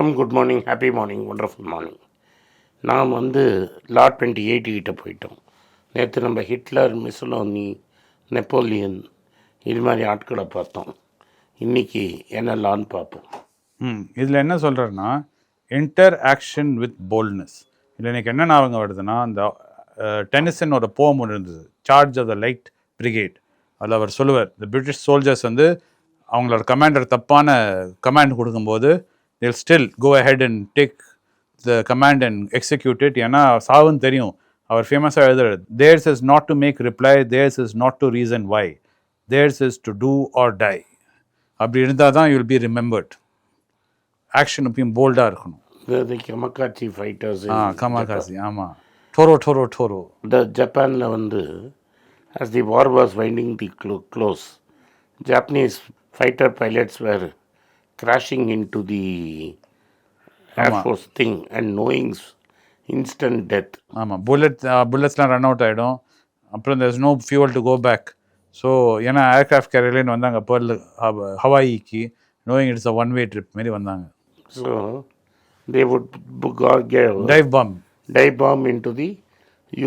வணக்கம் good morning happy morning wonderful morning நாம் வந்து லார்ட் டுவெண்ட்டி எயிட் போயிட்டோம். நேற்று நம்ம ஹிட்லர் மிசலோனி நெப்போலியன் இது மாதிரி ஆட்களை பார்த்தோம். இன்றைக்கி என்ன லான்னு பார்ப்போம். ம் இதில் என்ன சொல்கிறேன்னா இன்டர் ஆக்ஷன் வித் போல்ட்னஸ் இதில் எனக்கு என்ன ஞாபகம் வருதுன்னா அந்த டென்னிசன் ஒரு போம் ஒன்று இருந்தது. Charge of the light brigade அதில் அவர் சொல்லுவார் இந்த பிரிட்டிஷ் சோல்ஜர்ஸ் வந்து அவங்களோட கமாண்டர் தப்பான கமாண்ட் கொடுக்கும்போது they'll still go ahead and take the command and execute it ஏன்னா சாவுன்னு தெரியும். அவர் ஃபேமஸாக எழுதுறாரு theirs is not to make reply theirs is not to reason why theirs is to do or die அப்படி இருந்தால் தான் யூல் பி ரிமெம்பர்ட் ஆக்ஷன் எப்பயும் போல்டாக இருக்கணும். இந்த கமக்காட்சி ஃபைட்டர்ஸ் ஆ கமாகாசி ஆமாம் டோரோ டோரோ டோரோ இந்த ஜப்பானில் வந்து as the war was winding the glow close Japanese fighter pilots were crashing into the Force thing and knowing instant death. ஆமாம் புல்லட் புல்லட்ஸ்லாம் ரன் அவுட் ஆகிடும் அப்புறம் there's no fuel to go back so ஏன்னா aircraft கேரியர்லேன்னு வந்தாங்க. Pearl ஹவாயிக்கு knowing it's a one way trip மாரி வந்தாங்க. So they would book or get, dive bomb dive bomb into the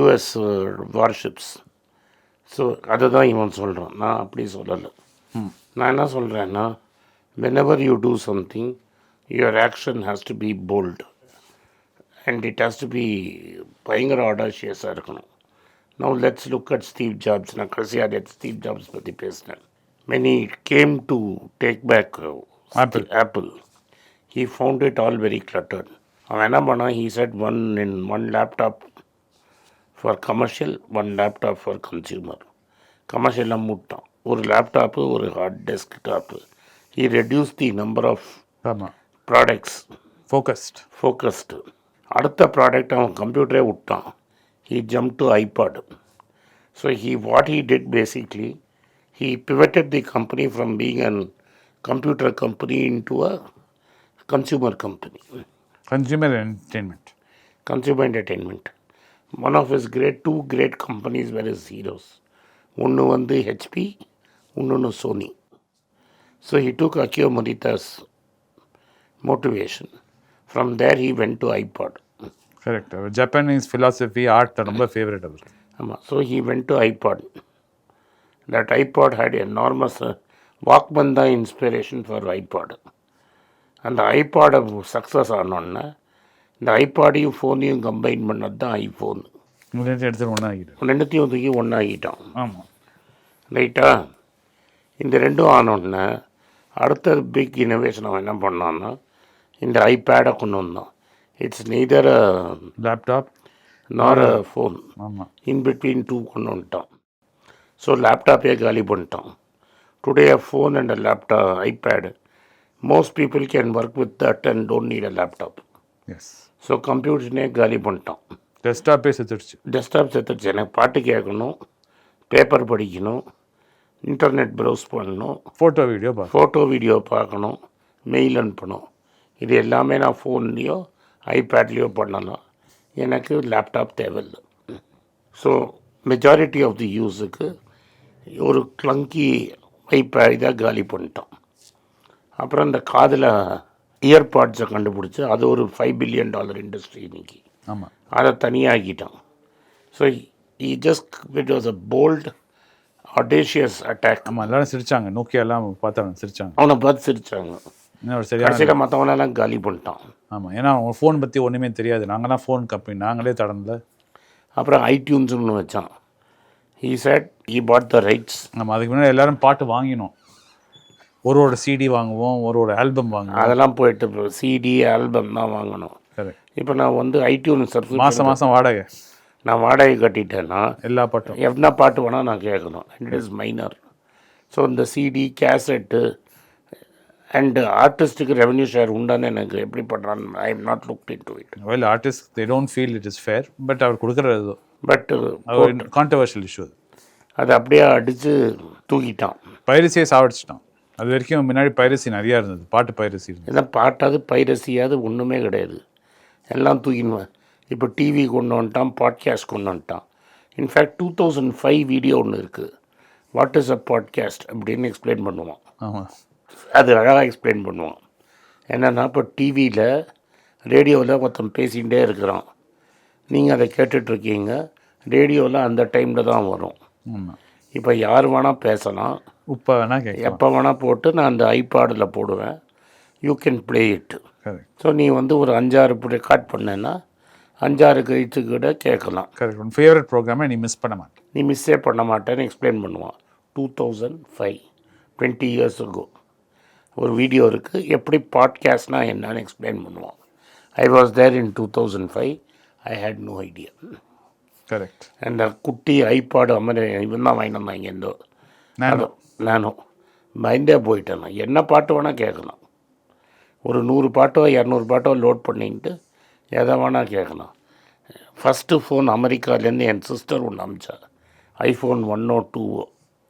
US uh, warships. So அதை தான் இவன் சொல்கிறான் நான் அப்படி சொல்லலை. நான் என்ன சொல்கிறேன்னா whenever you do something your action has to be bold and it has to be பயங்கர ஆடாஷியஸாக இருக்கணும் no let's look at Steve Jobs நான் கடைசியாக ஸ்டீவ் ஜாப்ஸ் பற்றி பேசினேன் many came to take back Apple. Apple he found it all very cluttered அவன் என்ன பண்ணான் he said one in one laptop for commercial one laptop for consumer கமர்ஷியலாக மூட்டான் ஒரு லேப்டாப்பு ஒரு hard desktop he reduced the number of ஆமாம் products focused focused அடுத்த product அவன் கம்ப்யூட்டரே விட்டான். He jump to iPod so he what he did basically he pivoted the company from being an computer company into a consumer company consumer entertainment consumer entertainment one of is great two great companies where is heroes ஒன்று வந்து HP இன்னொன்று Sony so he took Akio Morita's motivation from there he went to iPod correct Japanese philosophy art ரொம்ப favourite அவர் ஆமாம் so he went to iPod that iPod had enormous Walkman தான் inspiration for iPod அந்த ஐபாடை success ஆனோடனே இந்த ஐபாடையும் ஃபோனையும் combine பண்ணது தான் ஐஃபோன் ரெண்டு எடுத்துகிட்டு ஒன்றா ஆகிடு ரெண்டுத்தையும் தூக்கி ஒன்றாகிட்டான் ஆமாம் ரைட்டா இந்த ரெண்டும் ஆனோடனே அடுத்த பிக் இனோவேஷன் அவன் என்ன பண்ணான்னா இந்த ஐபேடை கொண்டு வந்தான். It's neither laptop nor phone ஆமாம் இன் பிட்வீன் டூ கொண்டு வந்துட்டான். ஸோ லேப்டாப்பே காலி பண்ணிட்டான். Today phone and laptop iPad most people can work with that and don't need a laptop as so கம்ப்யூட்டர்னே காலி பண்ணிட்டான். டெஸ்க்டாப்பே செத்துடுச்சு. டெஸ்க்டாப் செத்துச்சு எனக்கு பாட்டு கேட்கணும் பேப்பர் படிக்கணும் இன்டர்நெட் ப்ரௌஸ் பண்ணணும். ஃபோட்டோ வீடியோ ஃபோட்டோ வீடியோ பார்க்கணும். மெயில் அனுப்பணும். இது எல்லாமே நான் ஃபோன்லேயோ ஐபேட்லேயோ பண்ணலாம். எனக்கு லேப்டாப் தேவையில்லை. ஸோ மெஜாரிட்டி ஆஃப் தி யூஸுக்கு ஒரு க்ளங்கி ஐபேட் இதாக காலி பண்ணிட்டோம். அப்புறம் இந்த காதில் இயர்பாட்ஸை கண்டுபிடிச்சி அது ஒரு ஃபைவ் பில்லியன் டாலர் இண்டஸ்ட்ரி இன்னைக்கு. ஆமாம் அதை தனியாகிட்டான் so he just it was a bold audacious attack ஆமாம் எல்லாரும் சிரிச்சாங்க. நோக்கியாலாம் பார்த்தாங்க சிரிச்சாங்க. அவனை பார்த்து சிரிச்சாங்க. இன்னும் ஒரு சரியான கடைசியில் மற்றவனெல்லாம் காலி பண்ணிட்டான். ஆமாம் ஏன்னா அவங்க ஃபோன் பற்றி ஒன்றுமே தெரியாது. நாங்கள் தான் ஃபோன் கம்பெனி நாங்களே தடனில் அப்புறம் ஐடியூன்ஸ் ஒன்று வச்சான். He said he put the rights நம்ம அதுக்கு முன்னாடி எல்லாரும் பாட்டு வாங்கினோம். ஒரு ஒரு சிடி வாங்குவோம் ஒரு ஒரு ஆல்பம் வாங்குவோம். அதெல்லாம் போயிட்டு சிடி ஆல்பம் தான் வாங்கணும். கரெக்ட் இப்போ நான் வந்து ஐடியூன் சப்ஸ்கிரிப்ஷன் மாதம் மாதம் வாடகை. நான் வாடகை கட்டிட்டேன்னா எல்லா பாட்டும். என்ன பாட்டு வேணால் நான் கேட்கணும். இட் இஸ் மைனர் ஸோ இந்த சிடி கேசட்டு அண்டு ஆர்டிஸ்ட்டுக்கு ரெவன்யூ ஷேர் உண்டான்னு எனக்கு எப்படி பண்ணுறான்னு I am not look into it well artist they don't feel it is fair but அவர் கொடுக்குறது பட் கான்ட்ரவர்ஷியல் இஷ்யூ அதை அப்படியே அடித்து தூக்கிட்டான். பைரசியை சாவடிச்சிட்டான். அது வரைக்கும் முன்னாடி பைரசி நிறையா இருந்தது பாட்டு பைரசி இருந்தது. இதான் பாட்டாவது பைரசியாவது ஒன்றுமே கிடையாது. எல்லாம் தூக்கிடுவேன் இப்போ டிவி கொண்டு வந்துட்டான் பாட்காஸ்ட் கொண்டு வந்துட்டான். In fact two thousand five video ஒன்று இருக்குது வாட் இஸ் அ பாட்காஸ்ட் அப்படின்னு எக்ஸ்பிளைன் பண்ணுவான். ஆமாம் அது அழகாக எக்ஸ்பிளைன் பண்ணுவான். என்னென்னா இப்போ டிவியில் ரேடியோவில் ஒருத்தன் பேசிகிட்டே இருக்கிறான். நீங்கள் அதை கேட்டுட்ருக்கீங்க ரேடியோவில் அந்த டைமில் தான் வரும். இப்போ யார் வேணால் பேசலாம். உப்பை வேணா கேட்கலாம். எப்போ வேணால் போட்டு நான் அந்த ஐபாடில் போடுவேன். You can play it so நீ வந்து ஒரு அஞ்சாறு ரெக்கார்ட் பண்ணேன்னா அஞ்சாறு கழித்து கூட கேட்கலாம். கரெக்ட் உன் ஃபேவரட் ப்ரோக்ராமை நீ மிஸ் பண்ண மாட்டேன் நீ மிஸ்ஸே பண்ண மாட்டேன்னு எக்ஸ்பிளைன் பண்ணுவான். Two thousand five twenty years ago. ஒரு வீடியோ இருக்குது எப்படி பாட்காஸ்ட்னால் என்னன்னு எக்ஸ்பிளைன் பண்ணுவான். I was there in two thousand five I had no idea correct அந்த குட்டி ஐபாடு அமர இவன் தான் வாங்கிட்டு வந்தான் இங்கேருந்தோ நானோ நானும் பயந்தே போயிட்டேன் நான். என்ன பாட்டு வேணால் கேட்கலாம். ஒரு நூறு பாட்டோ இரநூறு பாட்டோ லோட் பண்ணிக்கிட்டு எதை வேணால் கேட்கலாம். ஃபஸ்ட்டு ஃபோன் அமெரிக்காலேருந்து என் சிஸ்டர் ஒன்று அமிச்சா. ஐஃபோன் ஒன்னோ டூவோ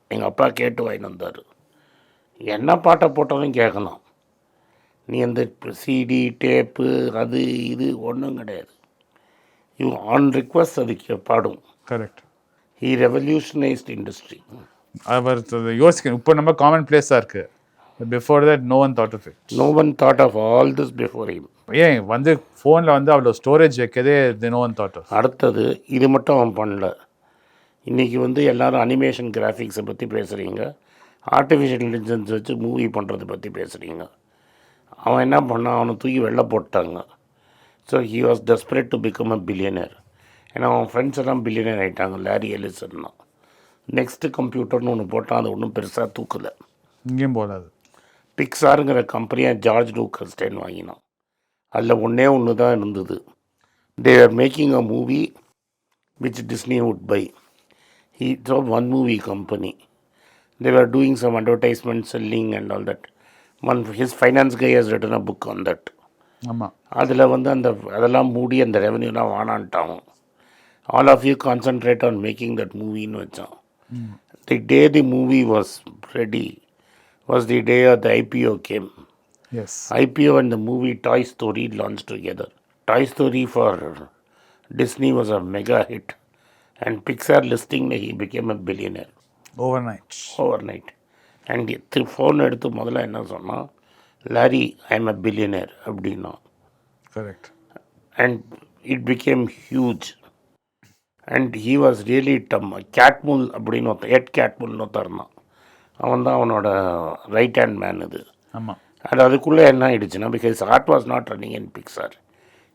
எங்கள் அப்பா கேட்டு வாங்கிட்டு வந்தார். என்ன பாட்டை போட்டாலும் கேட்கலாம். நீ அந்த சிடி டேப்பு அது இது ஒன்றும் கிடையாது. இவன் ஆன் ரிக்வஸ்ட் அது கே- பாடும். கரெக்ட் ஹீ ரெவல்யூஷனைஸ்ட் இண்டஸ்ட்ரி அவர் யோசிக்கணும் இப்போ நம்ம காமன் பிளேஸாக இருக்குது before that no one thought of it no one thought of all this before him. ஏன் வந்து ஃபோனில் வந்து அவ்வளோ ஸ்டோரேஜ் வைக்கதே நோ ஒன் தாட் ஆஃப் அடுத்தது இது மட்டும் அவன் பண்ணல. இன்றைக்கி வந்து எல்லாரும் அனிமேஷன் கிராஃபிக்ஸை பற்றி பேசுகிறீங்க ஆர்டிஃபிஷியல் இன்டெலிஜென்ஸ் வச்சு மூவி பண்ணுறதை பற்றி பேசுகிறீங்க அவன் என்ன பண்ணான் அவனை தூக்கி வெளில போட்டாங்க. So he was desperate to become a billionaire ஏன்னா அவன் ஃப்ரெண்ட்ஸ் எல்லாம் பில்லியனர் ஆகிட்டாங்க லாரி எலிசன் தான் நெக்ஸ்ட்டு கம்ப்யூட்டர்னு ஒன்று போட்டான் அது ஒன்றும் பெருசாக தூக்கலை. இங்கேயும் போகாது. பிக்சாருங்கிற கம்பெனியை ஜார்ஜ் லூக்கஸ்டைன் வாங்கினான். அதில் ஒன்றே ஒன்று தான் இருந்தது. They are making a movie which Disney would buy he so one movie company they are doing some advertisement selling and all that one his finance guy has written a book on that ஆமாம் அதில் வந்து அந்த அதெல்லாம் மூடி அந்த ரெவன்யூலாம் வானான்ட்டான் all of you concentrate on making that மூவின்னு வச்சான். The day the movie was ready was the day of the IPO came as IPO and the movie Toy Story launched together. Toy Story for Disney was a mega hit, and Pixar listing he became a billionaire. Overnight overnight. And phone எடுத்து முதல்ல என்ன சொன்னான் Larry I am a billionaire அப்படின்னா. Correct and it became huge and he was really dumb Catmull அப்படின்னு ஒருத்தன் எட் கேட்முல்னு ஒருத்தன் இருந்தான். அவன் தான் அவனோட ரைட் ஹேண்ட் மேன் இது. ஆமாம் அது அதுக்குள்ளே என்ன ஆயிடுச்சுன்னா because art was not running in Pixar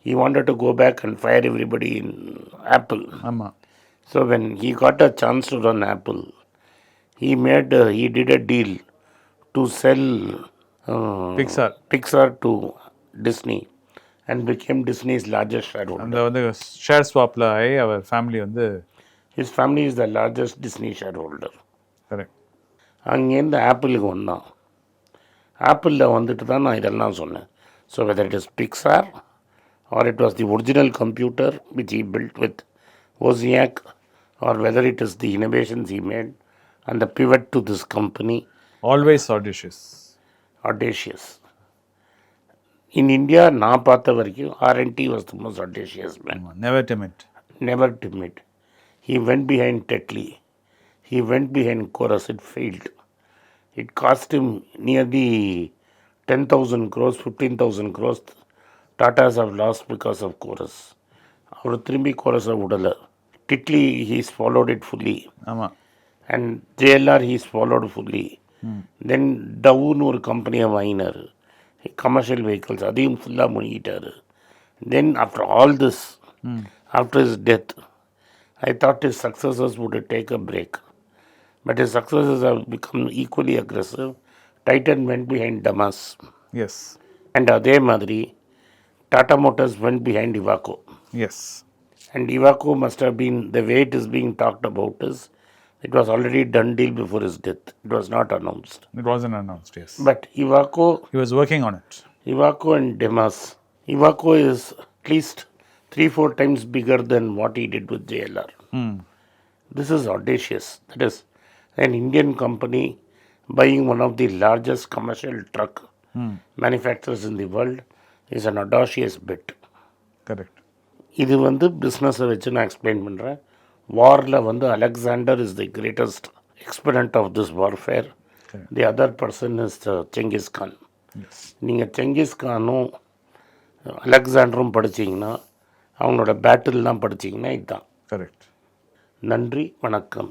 he wanted to go back and fire everybody in Apple. ஆமாம் he got a chance to run Apple, he made uh, he did a deal to sell uh, Pixar. Pixar to Disney and became Disney's largest shareholder. அந்த வந்து share ஸ்வாப்பில் ஆகி அவர் family வந்து His family is the largest Disney shareholder. Correct அங்கேருந்து ஆப்பிளுக்கு வந்தான் ஆப்பிளில் வந்துட்டு தான் நான் இதெல்லாம் சொன்னேன் so whether it is Pixar or it was the original computer which he built with ஓசியாக் or whether it is the innovations he made and the pivot to this company always audacious audacious in india நான் பார்த்த வரைக்கும் RNT was the most audacious man never timid never timid. He went behind Tetley. He went behind Chorus. It failed. It cost him nearly 10,000 crores, 15,000 crores. Tatas have lost because of Chorus. அவர் திரும்பி கோரஸை விடலை. Tetley he's followed it fully ஆமாம் and JLR he's followed fully then டவுன்னு ஒரு கம்பெனியை வாங்கினார். Commercial vehicles அதையும் ஃபுல்லாக முழுகிட்டார் then after all this after his death I thought his successors would take a break. but his successors have become equally aggressive. Titan went behind Damas. Yes. And Ade Madri, Tata Motors went behind Ivaco. Yes. And Ivaco must have been, the way it is being talked about is, it was already done deal before his death. It was not announced. It wasn't announced, yes. But Ivaco. He was working on it. Ivaco and Damas. Ivaco is at least three, four times bigger than what he did with JLR. Hmm. This is audacious. That is, an Indian company buying one of the largest commercial truck manufacturers in the world is an audacious bet. Correct இது வந்து பிஸ்னஸை வச்சு நான் explain பண்ணுறேன் வாரில் வந்து Alexander is the greatest exponent of this warfare the other person is Genghis Khan நீங்கள் செங்கிஸ்கானும் அலெக்சாண்டரும் படிச்சீங்கன்னா அவங்களோட பேட்டில்லாம் படிச்சீங்கன்னா இதுதான் கரெக்ட் நன்றி வணக்கம்.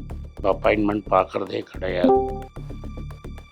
அப்பாயின்மெண்ட் பார்க்குறதே கிடையாது.